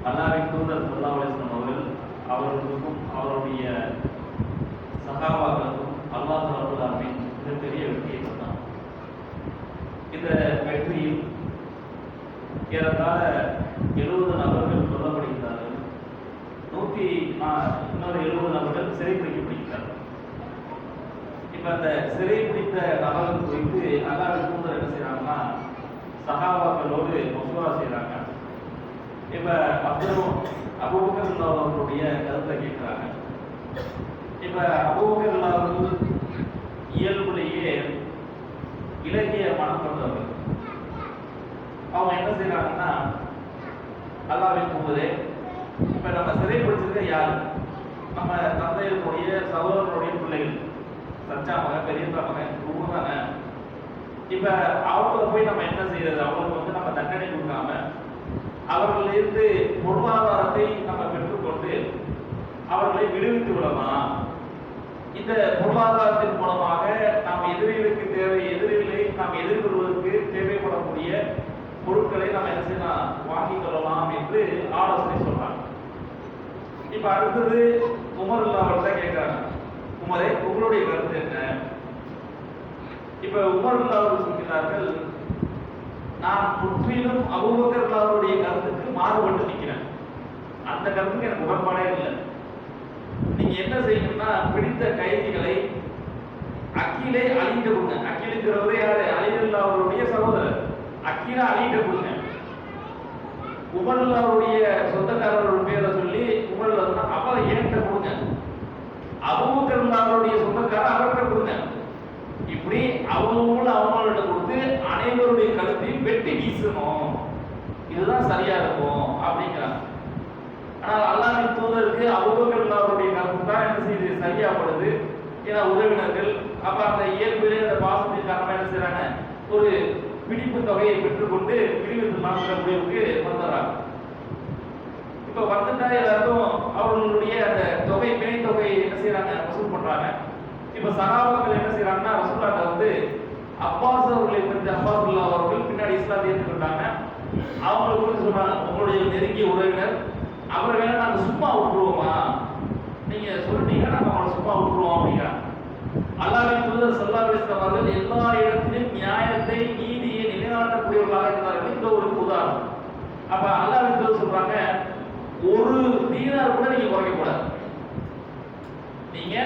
அல்லாவின் தூதர் சொல்லா அலிஸ்லாம் அவர்கள் அவர்களுக்கும் அவருடைய சகாபாக்களுக்கும் அல்லாஹ் ரபுல்லாமின் மிகப்பெரிய வெற்றியை சொன்னார் இந்த வெற்றியில் ஏறத்தாழ எழுபது நபர்கள் கொல்லப்படுகிறார்கள் நூற்றி இன்னொரு எழுபது நபர்கள் சிறை சிறைப்பிடிக்கப்படுகிறார்கள் இப்ப அந்த சிறை பிடித்த நபர்கள் குறித்து அல்லாவின் தூதர் என்ன செய்யறாங்கன்னா சகாபாக்களோடு மசோரா செய்யறாங்க இப்ப அப்புறம் அபூபக்கர் அவர்களுடைய கருத்தை கேட்கிறாங்க. இப்ப அபூபக்கர் அவர்கள் இயல்புலேயே இலக்கிய மனம் கொண்டவர்கள் அவங்க என்ன செய்யறாங்கன்னா அல்லாவின் தூதரே இப்ப நம்ம சிறைப்படுத்திருக்க யார்? நம்ம தந்தையினுடைய சகோதரனுடைய பிள்ளைகள். சச்சா மகன் பெரியப்பா மகன் தானே. இப்ப அவங்க போய் நம்ம என்ன செய்யறது அவங்களுக்கு வந்து நம்ம தண்டனை கொடுக்காம அவர்களிலிருந்து பொருளாதாரத்தை நம்ம பெற்றுக்கொண்டு அவர்களை விடுவித்து விடலாம் இந்த பொருளாதாரத்தின் மூலமாக நாம் எதிரிகளுக்கு தேவை எதிரிகளை நாம் எதிர்கொள்வதற்கு தேவைப்படக்கூடிய பொருட்களை நாம் என்ன செய்யலாம்? வாங்கிக் கொள்ளலாம் என்று ஆலோசனை சொல்றாங்க. இப்ப அடுத்தது உமர் அவர்கிட்ட கேட்கிறாங்க உமரே உங்களுடைய கருத்து என்ன? இப்ப உமர் அவர்கள் சொல்கிறார்கள் நான் முற்றிலும் அபூபக்கர் அவருடைய கருத்துக்கு மாறுபட்டு நிற்கிறேன். அந்த கருத்துக்கு எனக்கு உடன்பாடே இல்லை. நீங்க என்ன செய்யணும்னா பிடித்த கைதிகளை அக்கீலே அழிந்து கொடுங்க அக்கீலுங்கிறவரு யாரு? அலிதுல்லா அவருடைய சகோதரர். அக்கீலா அழிந்து கொடுங்க உமர்ல அவருடைய சொந்தக்காரரோட பேரை சொல்லி உமர்ல சொன்னா அவரை ஏன்ட்ட கொடுங்க. அபூபக்கர் அவருடைய சொந்தக்காரர் அவர்கிட்ட கொடுங்க. இப்படி அவங்களும் அவங்கள்ட்ட கொடுத்து அனைவருடைய கழுத்தையும் வெட்டி வீசணும். இதுதான் சரியா இருக்கும் அப்படிங்கிறாங்க. ஆனால் அல்லாஹின் தூதருக்கு அபூபக்கர் அவருடைய கருத்து தான் என்ன செய்யுது? சரியாப்படுது ஏன்னா உறவினர்கள் அப்ப அந்த இயல்பிலே அந்த பாசத்தின் காரணமாக என்ன செய்யறாங்க ஒரு பிடிப்பு தொகையை பெற்றுக்கொண்டு விடுவித்துலாம்ங்கிற முடிவுக்கு வந்துடுறாங்க. இப்ப வந்துட்டா எல்லாருக்கும் அவர்களுடைய அந்த தொகை பிணை தொகையை என்ன செய்யறாங்க வசூல் பண்றாங்க. இப்ப சகாபாக்கள் என்ன செய்யறாங்கன்னா ரசூல்லாட்ட வந்து அப்பாஸ் அவர்களை பற்றி அப்பாசுல்லா அவர்கள் பின்னாடி இஸ்லாத்தை ஏற்றுக்கொண்டாங்க. அவங்களை குறித்து சொன்னாங்க உங்களுடைய நெருங்கிய உறவினர். அவரை வேணா நாங்கள் சும்மா விட்டுருவோமா? நீங்க சொல்லிட்டீங்கன்னா நம்ம அவங்களை சும்மா விட்டுருவோம் அப்படிங்கிறாங்க. அல்லாவின் தூதர் சல்லா அவர்கள் எல்லா இடத்திலும் நியாயத்தை நீதியை நிலைநாட்டக்கூடியவர்களாக இருந்தார்கள். இந்த ஒரு உதாரணம். அப்ப அல்லாவின் தூதர் சொல்றாங்க ஒரு தீனார் கூட நீங்க குறைக்க கூடாது நீங்க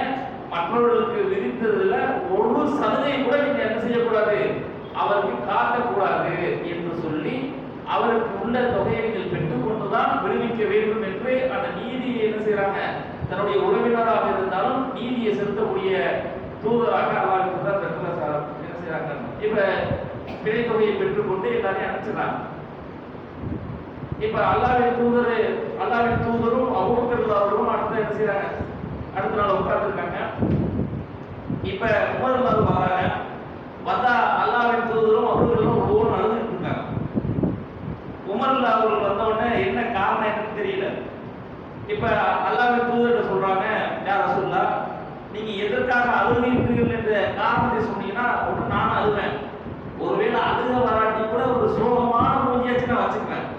மற்றவர்களுக்கு விதித்ததுல ஒரு சலுகை கூட நீங்க என்ன செய்யக்கூடாது? அவருக்கு காட்டக்கூடாது என்று சொல்லி அவருக்கு உள்ள தொகையை நீங்கள் பெற்றுக்கொண்டுதான் விடுவிக்க வேண்டும் என்று அந்த நீதியை என்ன செய்யறாங்க தன்னுடைய உறவினராக இருந்தாலும் நீதியை செலுத்தக்கூடிய தூதராக அல்லாஹ் தான் என்ன செய்யறாங்க இப்ப பிழை தொகையை பெற்றுக்கொண்டு எல்லாரையும் அனுப்பிச்சிடறாங்க. இப்ப அல்லாவின் தூதர் அல்லாவின் தூதரும் அபூபக்கர் அவர்களும் அடுத்து என்ன செய்யறாங்க அடுத்த நாள் உட்கார்ந்துருக்காங்க. இப்ப உமர் அல்லாஹ் வராங்க. வந்தா அல்லாவின் தூதரும் அவர்களும் ஒவ்வொரு அழுதுட்டு இருக்காங்க. உமர்ல அவர்கள் வந்த உடனே என்ன காரணம் என்னன்னு தெரியல. இப்ப அல்லாவின் தூதர்கிட்ட சொல்றாங்க யார் ரசூல்லா நீங்க எதற்காக அழுகிறீர்கள் என்ற காரணத்தை சொன்னீங்கன்னா ஒன்று நானும் அழுவேன். ஒருவேளை அழுக வராட்டி கூட ஒரு சோகமான மூஞ்சியாச்சு நான் வச்சுக்கிறேன்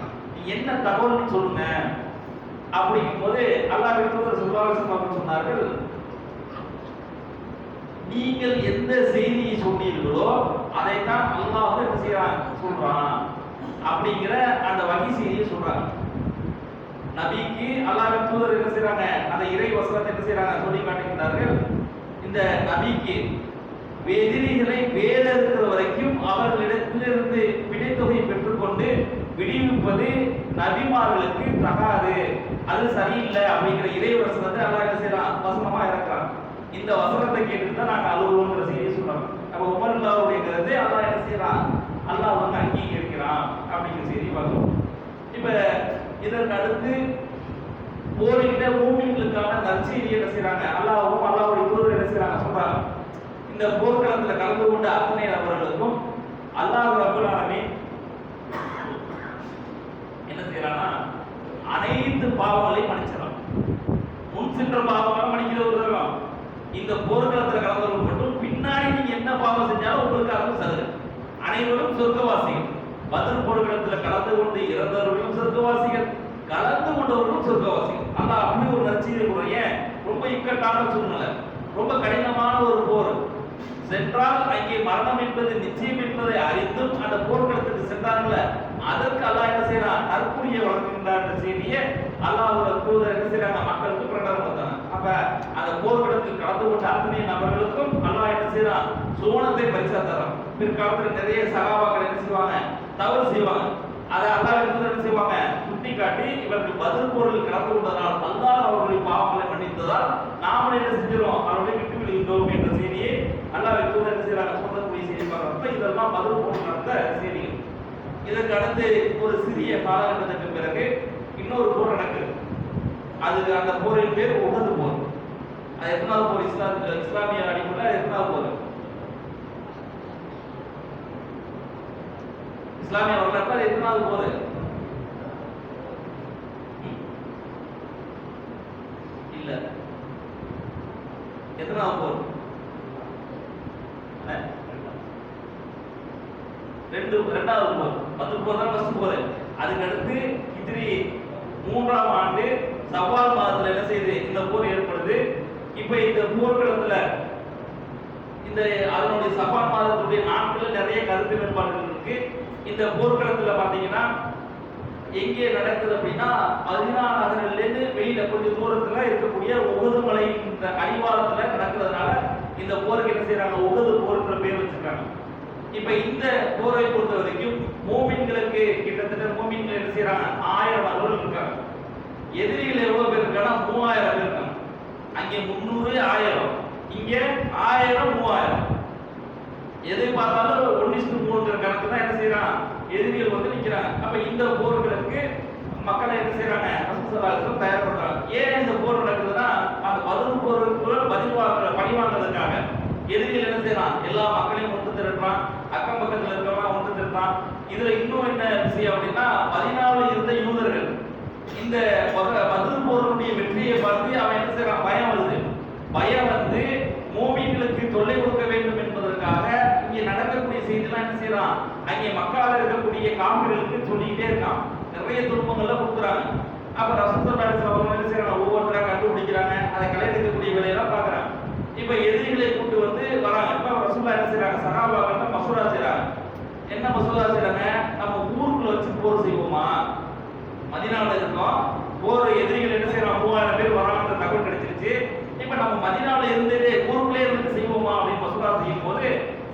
என்ன தகவல்னு சொல்லுங்க. அப்படிங்கும் போது அல்லாவின் தூதர் சுல்லாவிசம் சொன்னார்கள். நீங்கள் எந்த செய்தியை சொன்னீர்களோ அதைத்தான் அல்லாஹ் வந்து என்ன செய்யறான் சொல்றான். அப்படிங்கிற அந்த வகை செய்தியை சொல்றாங்க. நபிக்கு அல்லாவின் தூதர் என்ன செய்யறாங்க அந்த இறை வசனத்தை என்ன செய்யறாங்க சொல்லி காட்டுகிறார்கள் இந்த நபிக்கு எதிரிகளை வேலை இருக்கிற வரைக்கும் அவர்களிடத்திலிருந்து பிணைத்தொகையை பெற்றுக்கொண்டு விடுவிப்பது நபிமார்களுக்கு தகாது. அது சரியில்லை அப்படிங்கிற இதே வசனத்தை அல்லா என்ன செய்யறான் வசனமா இறக்குறான் இந்த வசனத்தை கேட்டுட்டு தான் நாங்கள் அழுகுறோங்கிற செய்தியை சொல்றாங்க. அப்ப உமர் அல்லாவுடைய கருத்து அல்லா என்ன செய்யறான்? அல்லாஹ் வந்து அங்கீகரிக்கிறான் அப்படிங்கிற செய்தி பார்க்கணும் இப்ப இதற்கு அடுத்து போரிட்ட மூமின்களுக்கான நற்செய்தி என்ன செய்யறாங்க? அல்லாவும் அல்லாவுடைய தூதர் என்ன செய்யறாங்க? சொல்றாங்க. இந்த போர்க்களத்தில் கலந்து கொண்ட அத்தனை நபர்களுக்கும் அல்லாஹ் ரப்பல் ஆலமீன் என்ன செய்யறான்னா அனைத்து பாவங்களையும் மன்னிச்சிடலாம். முன் சென்ற பாவங்களை மன்னிக்கிற ஒரு தரம் இந்த போர்க்களத்தில் கலந்தவர்கள் மட்டும் பின்னாடி நீங்க என்ன பாவம் செஞ்சாலும் உங்களுக்கு அதுவும் சதுரு அனைவரும் சொர்க்கவாசிகள். பதில் போர்க்களத்தில் கலந்து கொண்டு இறந்தவர்களும் சொர்க்கவாசிகள். கலந்து சொர்க்கவாசி அந்த அப்படி ஒரு நற்செய்தி ஏன்? ரொம்ப இக்கட்டான சூழ்நிலை. ரொம்ப கடினமான ஒரு போர். சென்றால் அங்கே மரணம் என்பது நிச்சயம் என்பதை அறிந்தும் அந்த போர்க்களத்துக்கு சென்றார்கள. அதற்கு அல்லா என்ன செய்யறான் நற்கூலியை வழங்குகின்றார் என்ற செய்தியை அல்லாஹ் தூதர் என்ன செய்யறாங்க மக்களுக்கு பிரகடனம் பண்ணாங்க அப்ப அந்த போர்க்களத்தில் கலந்து கொண்ட அத்தனை நபர்களுக்கும் அல்லாஹ் என்ன செய்யறான் சுவனத்தை பரிசா தரான் பிற்காலத்தில் நிறைய சகாபாக்கள் என்ன செய்வாங்க? தவறு செய்வாங்க. அதை அல்லாஹ் என்ன செய்வாங்க? சுட்டி காட்டி இவர்கள் பதில் போரில் கலந்து கொண்டதால் அல்லாஹ் அவர்களுடைய பாவங்களை மன்னித்ததால் நாம என்ன செஞ்சிடும் அவர்களை விட்டு விடுகின்றோம் என்ற செய்தியை அல்லாஹ் தூதர் என்ன செய்யறாங்க சொல்லக்கூடிய செய்தி பார்க்கறப்ப இதெல்லாம் பதில் போர் நடந்த செய்திகள். இதற்கு அடுத்து ஒரு சிறிய காலகட்டத்துக்கு பிறகு இன்னொரு போர் நடக்குது. அது அந்த போரின் பேர் உகது போர். அது எத்தனாவது போர்? இஸ்லாம் இஸ்லாமிய அடிப்படையில் எத்தனாவது போர்? இஸ்லாமிய வரலாற்று அது எத்தனாவது போர்? இல்ல. எத்தனாவது போர்? ரெண்டு ரெண்டாவது போர். பத்து போர் தான் ஃபர்ஸ்ட் போர். அதுக்கு அடுத்து இத்திரி மூன்றாம் ஆண்டு சவால் மாதத்துல என்ன செய்யுது இந்த போர் ஏற்படுது. இப்ப இந்த போர்க்களத்துல இந்த அதனுடைய சவால் மாதத்துடைய நாட்கள் நிறைய கருத்து வேறுபாடுகள் இருக்கு. இந்த போர்க்களத்துல பாத்தீங்கன்னா எங்கே நடக்குது அப்படின்னா மதினா நகரிலிருந்து வெளியில கொஞ்சம் தூரத்துல இருக்கக்கூடிய உகது மலை இந்த அடிவாரத்துல நடக்கிறதுனால இந்த போருக்கு என்ன செய்யறாங்க உகது போர்ன்ற பேர் வச்சிருக்காங்க. இப்ப இந்த போரை பொறுத்த வரைக்கும் மூமின்களுக்கு கிட்டத்தட்ட மூமின்கள் என்ன செய்யறாங்க ஆயிரம் நபர்கள் இருக்காங்க. எதிரிகள் எவ்வளவு பேர் இருக்காங்கன்னா மூவாயிரம் பேர் இருக்காங்க. அங்கே முந்நூறு ஆயிரம். இங்கே ஆயிரம் மூவாயிரம். எதை பார்த்தாலும் ஒன்னிஸ்டு மூணுங்கிற கணக்கு தான் என்ன செய்யறான் எதிரிகள் வந்து நிற்கிறாங்க அப்ப இந்த போர்களுக்கு மக்களை என்ன செய்யறாங்க தயார் பண்றாங்க ஏன் இந்த போர் நடக்குதுன்னா அந்த பதில் போருக்கு பதில் வாங்க பழி வாங்குறதுக்காக எதிரிகள் என்ன செய்யறான் எல்லா மக்களையும் ஒன்று திரட்டுறான் அக்கம் பக்கத்துல இருக்கிறவங்க ஒன்று திரட்டுறான் இதுல இன்னும் என்ன விஷயம் அப்படின்னா பதினாலு இருந்த யூதர்கள் இந்த பக- பதில் போருடைய வெற்றியை பார்த்து அவன் என்ன செய்யறான் பயம் வருது. பயம் வந்து மோமின்களுக்கு தொல்லை கொடுக்க வேண்டும் என்பதற்காக இங்கே நடக்கக்கூடிய செய்திலாம் என்ன செய்யறான் அங்கே மக்களால் இருக்கக்கூடிய காப்பிர்களுக்கு சொல்லிக்கிட்டே இருக்கான். நிறைய துன்பங்கள்லாம் கொடுக்குறாங்க. அப்ப ரசூலுல்லாஹி அவங்க என்ன செய்யறாங்க ஒவ்வொருத்தரா கண்டுபிடிக்கிறாங்க. அதை கலையெடுக்கக்கூடிய வேலையெல்லாம் பாக்குறாங்க இப்ப எதிரிகளை கூட்டு வந்து வராங்க. இப்ப ரசூலா என்ன செய்யறாங்க சகாபாக்கள் மசூரா செய்யறாங்க என்ன மசோதா செய்யறாங்க நம்ம ஊருக்குள்ள வச்சு போர் செய்வோமா? மதினாவில் இருக்கோம். போர் எதிரிகள் என்ன செய்யறோம் மூவாயிரம் பேர் வராங்கன்ற தகவல் கிடைச்சிருச்சு. இப்ப நம்ம மதினாவில் இருந்துட்டு ஊருக்குள்ளே இருந்து செய்வோமா அப்படின்னு மசோதா செய்யும் போது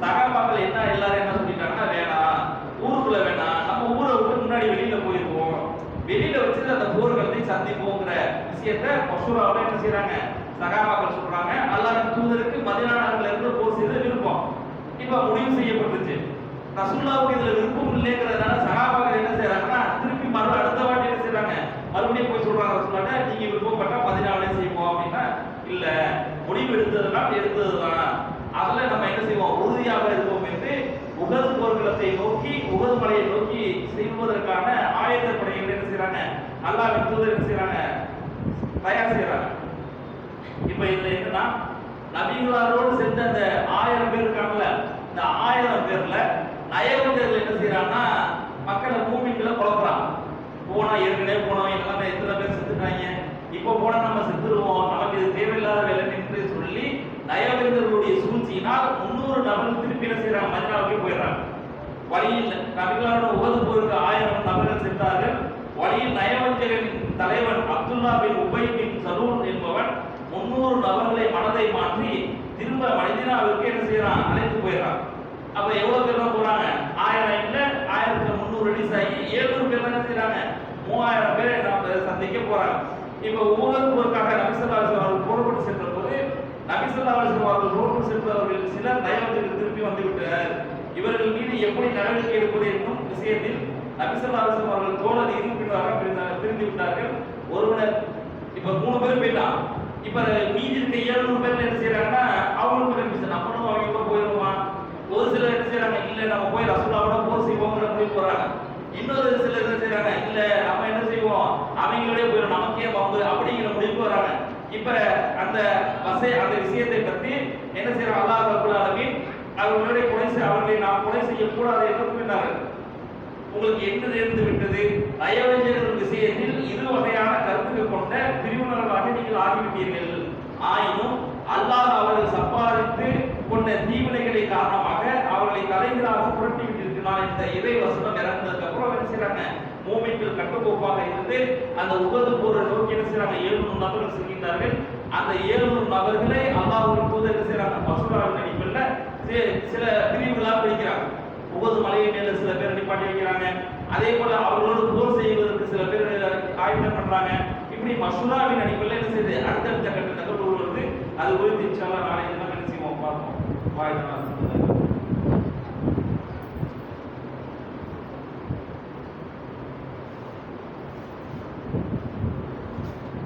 சகாபாக்கள் என்ன எல்லாரும் என்ன சொல்லிட்டாங்கன்னா வேணாம். ஊருக்குள்ள வேணாம். நம்ம ஊரை விட்டு முன்னாடி வெளியில போயிருவோம். வெளியில வச்சு அந்த போர்களை சந்திப்போங்கிற விஷயத்த மசூராவில் என்ன செய்யறாங்க சகாபாக்கள் சொல்றாங்க அல்லாஹ் தூதருக்கு மதினா நகர்ல இருந்து போர் செய்து விருப்பம் இப்ப முடிவு செய்யப்பட்டுச்சு ரசூல்லாவுக்கு இதுல விருப்பம் இல்லைங்கிறதுனால சகாபாக்கள் என்ன செய்யறாங்கன்னா திருப்பி மறு அடுத்த வாட்டி என்ன செய்யறாங்க மறுபடியும் போய் சொல்றாங்க ரசூல்லாட்ட நீங்க விருப்பப்பட்டா பதினாலே செய்வோம் அப்படின்னா இல்ல முடிவு எடுத்ததுனா எடுத்ததுதான்? அதுல நம்ம என்ன செய்வோம்? உறுதியாக இருப்போம் என்று உகது போர்க்களத்தை நோக்கி உகது மலையை நோக்கி செய்வதற்கான ஆயத்த படைகள் என்ன செய்யறாங்க நல்லா தூதர் என்ன செய்யறாங்க தயார் செய்யறாங்க இப்ப இதுல என்னன்னா நபிகளாரோடு சென்ற அந்த ஆயிரம் பேர் இருக்காங்கல்ல இந்த ஆயிரம் பேர்ல நயவஞ்சர்கள் என்ன செய்யறான்னா மக்களை பூமிக்குள்ள குழப்பறான் போனா ஏற்கனவே போனவன் எல்லாமே எத்தனை பேர் செத்துட்டாங்க. இப்போ போனா நம்ம செத்துருவோம். நமக்கு இது தேவையில்லாத வேலை என்று சொல்லி நயவஞ்சர்களுடைய சூழ்ச்சியினால் முன்னூறு நபர்கள் திருப்பி என்ன செய்யறாங்க மதினாவுக்கு போயிடுறாங்க. வழியில் நபிகளோட உகது போருக்கு ஆயிரம் நபர்கள் சென்றார்கள் வழியில் நயவஞ்சகரின் தலைவன் Abdullah bin Ubayy bin Salul என்பவன் முன்னூறு நபர்களை மனதை மாற்றி திரும்ப மனிதனாவிற்கு என்ன செய்யறான் அழைத்து போயிடறான். அப்ப எவ்வளவு பேர் தான் போறாங்க? ஆயிரம் இல்ல ஆயிரத்துல முந்நூறு ரிலீஸ் ஆகி ஏழுநூறு பேர் தான் செய்யறாங்க மூவாயிரம் பேர் நம்ம சந்திக்க போறாங்க. இப்ப உகது போருக்காக நபிசல்லாஸ் அவர்கள் போடப்பட்டு சென்ற போது நபிசல்லாஸ் அவர்கள் ரோட்டு சென்றவர்கள் சிலர் நயவஞ்சகர் திருப்பி வந்துவிட்டனர் இவர்கள் மீது எப்படி நடவடிக்கை எடுப்பது என்னும் விஷயத்தில் நபிசல்லாஸ் அவர்கள் தோழர் இருப்பினராக பிரிந்த- பிரிந்து விட்டார்கள். ஒருவனர் இப்ப மூணு பேர் போயிட்டான் இப்ப மீதி இருக்க ஏழுநூறு பேர் என்ன செய்யறாங்கன்னா அவங்களுக்கு கன்ஃபியூஷன் நம்மளும் அவங்க கூட ஒரு சிலர் என்ன செய்யறாங்க இல்ல நம்ம போய் ரசகுல்லாவோட போர் செய்வோங்கிற முடிவு போறாங்க இன்னொரு சிலர் என்ன செய்யறாங்க இல்ல நம்ம என்ன செய்வோம்? அவங்களோட போயிடும் நமக்கே வம்பு அப்படிங்கிற முடிவு வராங்க. இப்ப அந்த வசை அந்த விஷயத்தை பத்தி என்ன செய்யறாங்க அல்லாஹ் ரபுல் ஆலமின் அவர்களுடைய கொலை அவர்களை நாம் கொலை செய்யக்கூடாது என்று கூறினார்கள். உங்களுக்கு என்ன நேர்ந்து விட்டது? தயவஞ்சகர் விஷயத்தில் இரு வகையான கருத்துக்கள் கொண்ட பிரிவினர்களாக நீங்கள் ஆகிவிட்டீர்கள். ஆயினும் அல்லாஹ் அவர்கள் சம்பாதித்து நான் இந்த இறை வசனம் இறந்ததுக்கு அப்புறம் என்ன செய்யறாங்க மூமெண்ட்கள் கட்டுக்கோப்பாக இருந்து அந்த உகது போரை நோக்கி என்ன செய்யறாங்க ஏழுநூறு நபர்கள் செல்கின்றார்கள். அந்த ஏழுநூறு நபர்களை அல்லாஹ்வின் போது என்ன செய்யறாங்க பசுராவின் நடிப்பில் சில பிரிவுகளாக பிரிக்கிறாங்க. உகது மலையை மேல சில பேர் நிப்பாட்டி வைக்கிறாங்க. அதே போல அவர்களோடு போர் செய்வதற்கு சில பேர் ஆயுதம் பண்றாங்க. இப்படி மசூராவின் அடிப்படையில் என்ன செய்யுது அடுத்தடுத்த கட்ட நகர்வு வருது. அது குறித்து இன்ஷால்லா நாளை தினம் என்ன செய்வோம்? பார்ப்போம். வாய்தான்